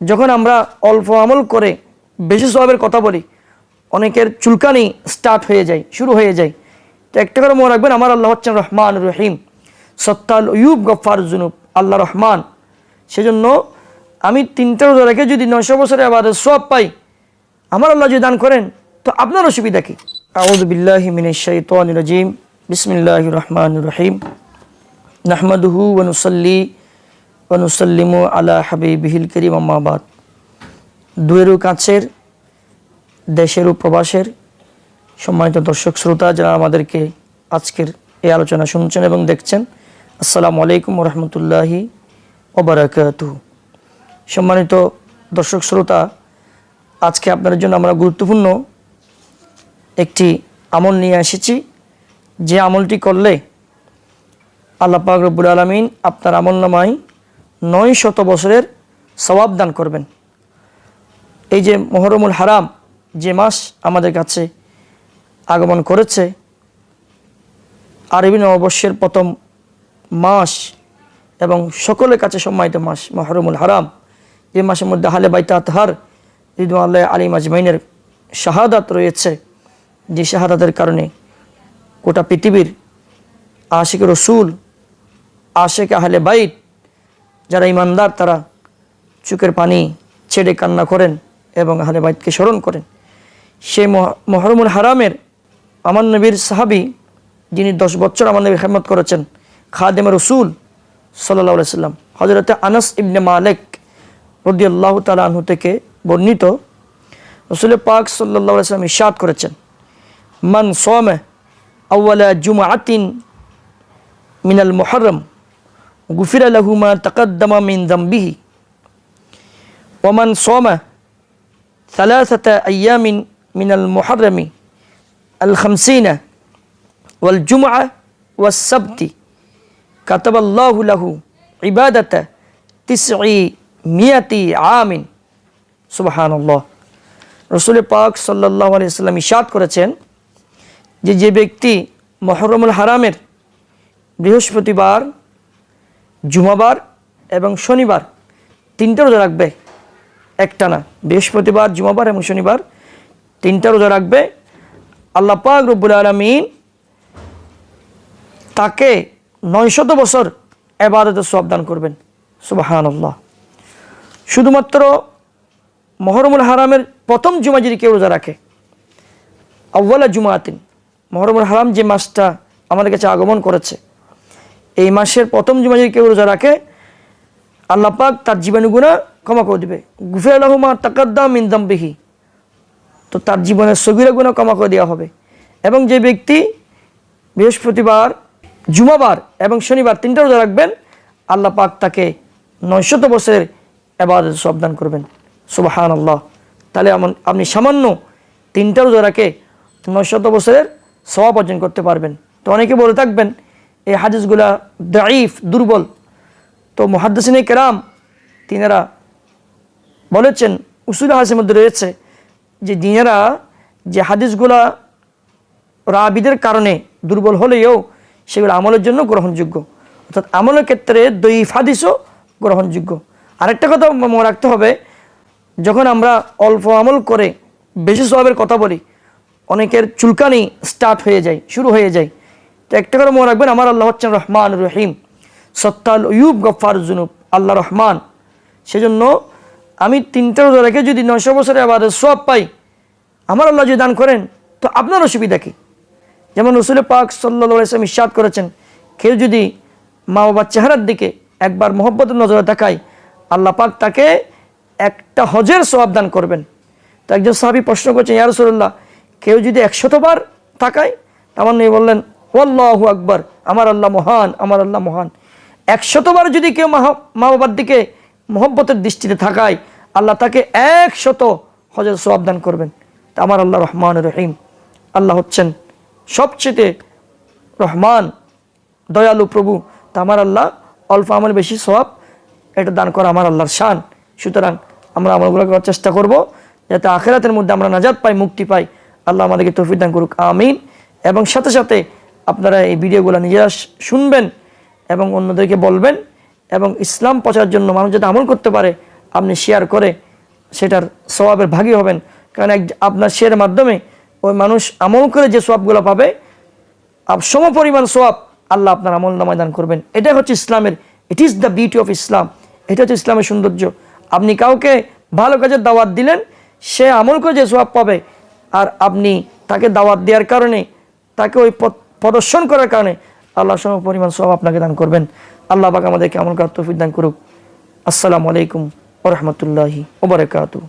যখন আমরা অল্প আমল করে বেশি সবের কথা বলি, অনেকের চুলকানি স্টার্ট হয়ে যায়, শুরু হয়ে যায়। তো একটা করে মনে রাখবেন, আমার আল্লাহ হচ্ছেন রহমান রহিম। সত্তাল ইউব গফার জুনুব, আল্লাহ রহমান। সেজন্য আমি তিনটা রোজা রেখে যদি নয়শো বছরে আবার সব পাই, আমার আল্লাহ যদি দান করেন, তো আপনার অসুবিধা কি? আউদুবিল্লাহ মিনাশাইতানির বিসমিল্লাহ রহমান রহিম। নাহমাদুহু ওয়ানুসল্লি ওয়ানুসাল্লিমু আলা হাবিবিহিল করিম আম্মাবাদ দুয়েরও কাছের দেশেরও প্রবাসের সম্মানিত দর্শক শ্রোতা, যারা আমাদেরকে আজকের এই আলোচনা শুনছেন এবং দেখছেন, আসসালামু আলাইকুম রহমতুল্লাহি ওবরাকাতু সম্মানিত দর্শক শ্রোতা, আজকে আপনাদের জন্য আমরা গুরুত্বপূর্ণ একটি আমল নিয়ে এসেছি। যে আমলটি করলে আল্লাহ পাক রব্বুল আলমিন আপনার আমল নামায় নয় শত বছরের সওয়াব দান করবেন। এই যে মহরমুল হারাম যে মাস আমাদের কাছে আগমন করেছে, আরবি নববর্ষের প্রথম মাস এবং সকলের কাছে সম্মানিত মাস মহরমুল হারাম যে মাসের মধ্যে হালে বাইতা তাহার রিদু আল্লাহ আলী মাজমাইনের শাহাদাত রয়েছে। যে শাহাদাতের কারণে গোটা পৃথিবীর আশিক রসুল, আশেক আহলে বাইত যারা ইমানদার, তারা চুকের পানি ছেড়ে কান্না করেন এবং আহলে বাইতকে স্মরণ করেন। সেই মহরমুল হারামের আমার নবীর সাহাবি, যিনি দশ বছর আমার নবী হেমত করেছেন, খাদেম রসুল সাল্লাহ সাল্লাম হজরতে আনাস ইবনে মালেক রদি আল্লাহ তালাহু থেকে বর্ণিত, রসুল পাক সাল্লাহ সাল্লাম ইশাদ করেছেন, মান সোমে আউ্লা জুমাতিন মিনাল মোহরম গুফিরা আলহুমা তাকাদ্দামা মিন জাম্বিহি ওমান সোমা সালাসাতা আয়ামিন মিনাল মোহারমি আল খামসিনা ওয়াল জুমা ওয়াস সাবতি কাতাবাল্লাহু লাহু ইবাদাতা তিসঈ মিয়াতি আমিন সুবাহানল্লাহ রসুল পাক সাল্লাহ আলিয়াল্লাম ইশাদ করেছেন যে যে ব্যক্তি মহরমুল হারামের বৃহস্পতিবার জুমাবার এবং শনিবার তিনটা রোজা রাখবে একটা না বৃহস্পতিবার, জুমাবার এবং শনিবার তিনটা রোজা রাখবে। আল্লাহ পাক রব্বুল আলমিন তাকে নয়শত বছর এবাদতের সব করবেন। সুবাহান আল্লাহ শুধুমাত্র মহরমুল হারামের প্রথম জুমা যদি কেউ রোজা রাখে আউ্বালা জুমাতিন, মহরমুল হারাম যে মাসটা আমাদের কাছে আগমন করেছে এই মাসের প্রথম জুমা যদি কেউ রোজা রাখে, আল্লাহ পাক তার জীবাণুগুণা ক্ষমা করে দেবে। গুফে আলহমা তাকাদ্দাম ইনদামবিহি তো তার জীবনের সগিরা গুণা ক্ষমা করে দেওয়া হবে। এবং যে ব্যক্তি বৃহস্পতিবার, জুমাবার এবং শনিবার তিনটা রোজা রাখবেন, আল্লাহ পাক তাকে নয়শত বছরের এবার সবদান করবেন। সুবাহান আল্লাহ তাহলে আপনি সামান্য তিনটা রোজা রাখে নয়শত বছরের সবাব অর্জন করতে পারবেন। তো অনেকে বলে থাকবেন এই হাদিসগুলা দাইফ দুর্বল। তো মহাদ্দাসিনী কেরাম তিনারা বলেছেন, উসুল হাসের মধ্যে রয়েছে যে যিনারা যে হাদিসগুলা রাবিদের কারণে দুর্বল হলেও সেগুলো আমলের জন্য গ্রহণযোগ্য। অর্থাৎ আমলের ক্ষেত্রে দৈফ হাদিসও গ্রহণযোগ্য। আরেকটা কথা মনে রাখতে হবে, যখন আমরা অল্প আমল করে বেশি সবের কথা বলি, অনেকের চুলকানি স্টার্ট হয়ে যায়, শুরু হয়ে যায়। তো একটা করে মনে রাখবেন, আমার আল্লাহ হচ্ছেন রহমান রহিম। সত্তাল ইউব গফার জুনুব আল্লাহ রহমান। সেজন্য আমি তিনটা রোজা রেখে যদি নয়শো বছরে আবার সব পাই, আমার আল্লাহ যদি দান করেন, তো আপনার অসুবিধা কী? যেমন রসুল পাক সাল্লা ইসলাম ইস্বাদ করেছেন, কেউ যদি মা বাবার চেহারার দিকে একবার মোহব্বতের নজরে তাকায় আল্লাহ পাক তাকে একটা হজের সবাব দান করবেন। তো একজন সাহাবি প্রশ্ন করছেন, ইয়া রসুল্লাহ কেউ যদি একশতবার তাকায়? আমার নেই বললেন ওল্লাহু আকবর, আমার আল্লাহ মহান, আমার আল্লাহ মহান। একশতবার যদি কেউ মা বাবার দিকে মোহব্বতের দৃষ্টিতে থাকায়, আল্লাহ তাকে একশত হজের সবাব দান করবেন। তা আমার আল্লাহ রহমান রহিম। আল্লাহ হচ্ছেন সবচেয়ে রহমান, দয়ালু প্রভু। তা আমার আল্লাহ অল্প আমল বেশি সব এটা দান করা আমার আল্লাহর শান। সুতরাং আমরা আমলগুলো করার চেষ্টা করব, যাতে আখেরাতের মধ্যে আমরা নাজাদ পাই, মুক্তি পাই। আল্লাহ আমাদেরকে তৌফিক দান করুক, আমিন। এবং সাথে সাথে আপনারা এই ভিডিওগুলো নিজেরা শুনবেন এবং অন্যদেরকে বলবেন এবং ইসলাম প্রচারের জন্য মানুষ যাতে আমল করতে পারে, আপনি শেয়ার করে সেটার স্বভাবের ভাগী হবেন। কারণ এক আপনার শেয়ারের মাধ্যমে ওই মানুষ আমল করে যে সবগুলো পাবে সম পরিমাণ সোয়াব আল্লাহ আপনার আমল নামায় দান করবেন। এটা হচ্ছে ইসলামের it is the beauty of Islam এটা হচ্ছে ইসলামের সৌন্দর্য। আপনি কাউকে ভালো কাজের দাওয়াত দিলেন, সে আমল করে যে সোয়াব পাবে, আর আপনি তাকে দাওয়াত দেওয়ার কারণে তাকে ওই প্রদর্শন করার কারণে আল্লাহ সম পরিমাণ সব আপনাকে দান করবেন। আল্লাহ পাক আমাদেরকে আমল করার দান করুক। আসসালামু আলাইকুম ওরহমতুল্লাহি ওবরাকাতু